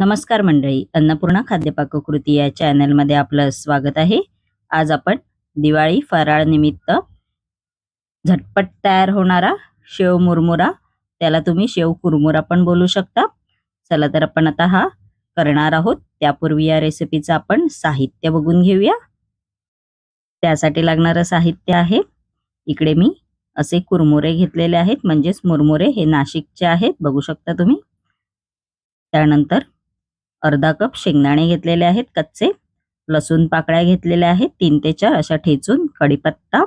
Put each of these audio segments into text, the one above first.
नमस्कार मंडळी अन्नपूर्णा खाद्यपाककृती या चॅनलमध्ये आपलं स्वागत आहे. आज आपण दिवाळी फराळ निमित्त झटपट तयार होणारा शेव मुरमुरा त्याला तुम्ही शेव कुरमुरा पण बोलू शकता. चला तर आपण आता हा करणार आहोत. त्यापूर्वी या रेसिपीचं आपण साहित्य बघून घेऊया. त्यासाठी लागणारं साहित्य आहे. इकडे मी असे कुरमुरे घेतलेले आहेत म्हणजेच मुरमुरे हे नाशिकचे आहेत बघू शकता तुम्ही. त्यानंतर अर्धा कप शेंगदाणे घेतलेले आहेत कच्चे. लसूण पाकळ्या घेतलेल्या आहेत तीन ते चार अशा ठेचून कढीपत्ता.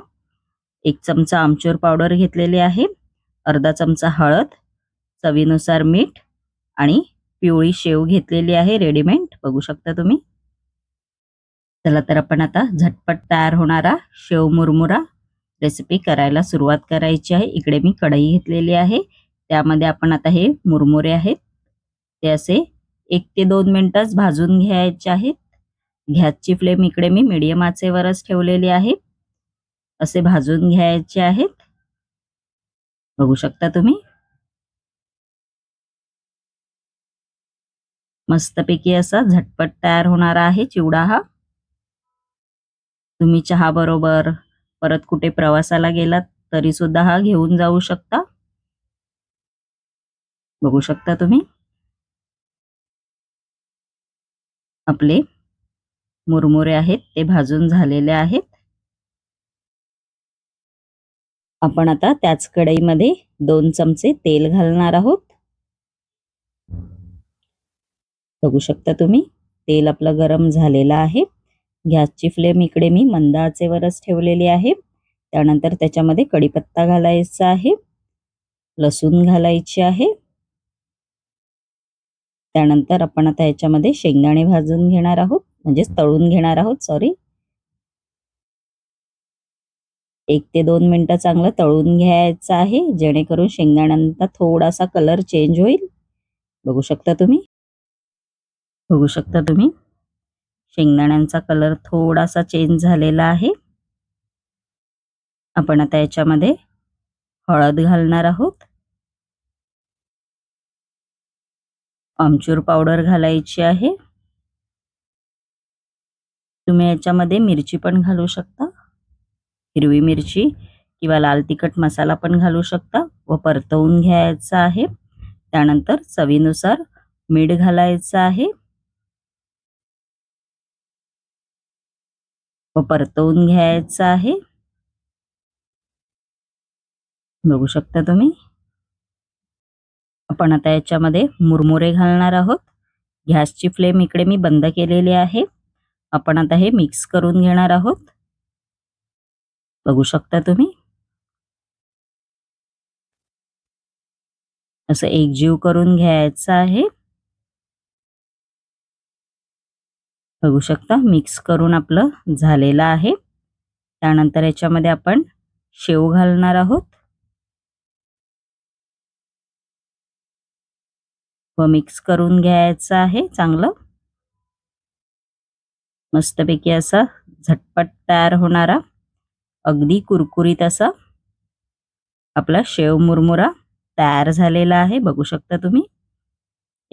एक चमचा आमचूर पावडर घेतलेली आहे अर्धा चमचा हळद चवीनुसार मीठ आणि पिवळी शेव घेतलेली आहे रेडीमेड. बघू शकता तुम्ही. चला तर आपण आता झटपट तयार होणारा शेव मुरमुरा रेसिपी करायला सुरुवात करायची आहे. इकडे मी कढई घेतलेली आहे. त्यामध्ये आपण आता हे मुरमुरे आहेत ते असे एक ते दोन मिनिटच भाजून घ्यायचे आहेत. गॅसची फ्लेम इकडे मी मिडियम आचेवरच ठेवलेली आहे. असे भाजून घ्यायचे आहेत. बघू शकता तुम्ही? मस्तपैकी असा झटपट तयार होणारा आहे चिवडा हा. तुम्ही चहा बरोबर परत कुठे प्रवासाला गेलात तरी सुद्धा हा घेऊन जाऊ शकता. बघू शकता तुम्ही? आपले मुरमुरे आहेत ते भाजून झालेले आहेत. आपण आता त्याच कढईमध्ये दोन चमचे तेल घालणार आहोत. बघू शकता तुम्ही तेल आपलं गरम झालेलं आहे. गॅसची फ्लेम इकडे मी मंद आचेवरच ठेवलेली आहे. त्यानंतर त्याच्यामध्ये कढीपत्ता घालायचा आहे. लसूण घालायचे आहे. त्यानंतर आपण आता याच्यामध्ये शेंगदाणे भाजून घेणार आहोत. म्हणजेच तळून घेणार आहोत सॉरी एक ते दोन मिनटं चांगलं तळून घ्यायचं आहे जेणेकरून शेंगदाण्यांचा थोडासा कलर चेंज होईल. बघू शकता तुम्ही? बघू शकता तुम्ही? शेंगदाण्यांचा कलर थोडासा चेंज झालेला आहे. आपण आता याच्यामध्ये हळद घालणार आहोत. आमचूर पावडर घालायची आहे. तुम्ही याच्यामध्ये मिरची पण घालू शकता. हिरवी मिरची किंवा लाल तिखट मसाला पण घालू शकता व परतवून घ्यायचा आहे. त्यानंतर चवीनुसार मीठ घालायचं आहे. व परतवून घ्यायचं आहे. बघू शकता तुम्ही. आपण आता याच्यामध्ये मुरमुरे घालणार आहोत. गॅसची फ्लेम इकडे मी बंद केलेली आहे. आपण आता हे मिक्स करून घेणार आहोत. बघू शकता तुम्ही? असं एकजीव करून घ्यायचं आहे. बघू शकता मिक्स करून आपलं झालेलं आहे. त्यानंतर याच्यामध्ये आपण शेव घालणार आहोत. व मिक्स करून घ्यायचं आहे चांगलं. मस्तपैकी असा झटपट तयार होणारा अगदी कुरकुरीत असा आपला शेव मुरमुरा तयार झालेला आहे. बघू शकता तुम्ही.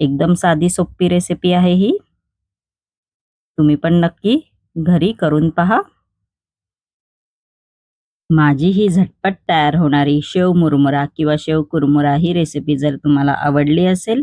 एकदम साधी सोपी रेसिपी आहे ही. तुम्ही पण नक्की घरी करून पहा. माझी ही झटपट तयार होणारी शेव मुरमुरा किंवा शेव कुरमुरा ही रेसिपी जर तुम्हाला आवडली असेल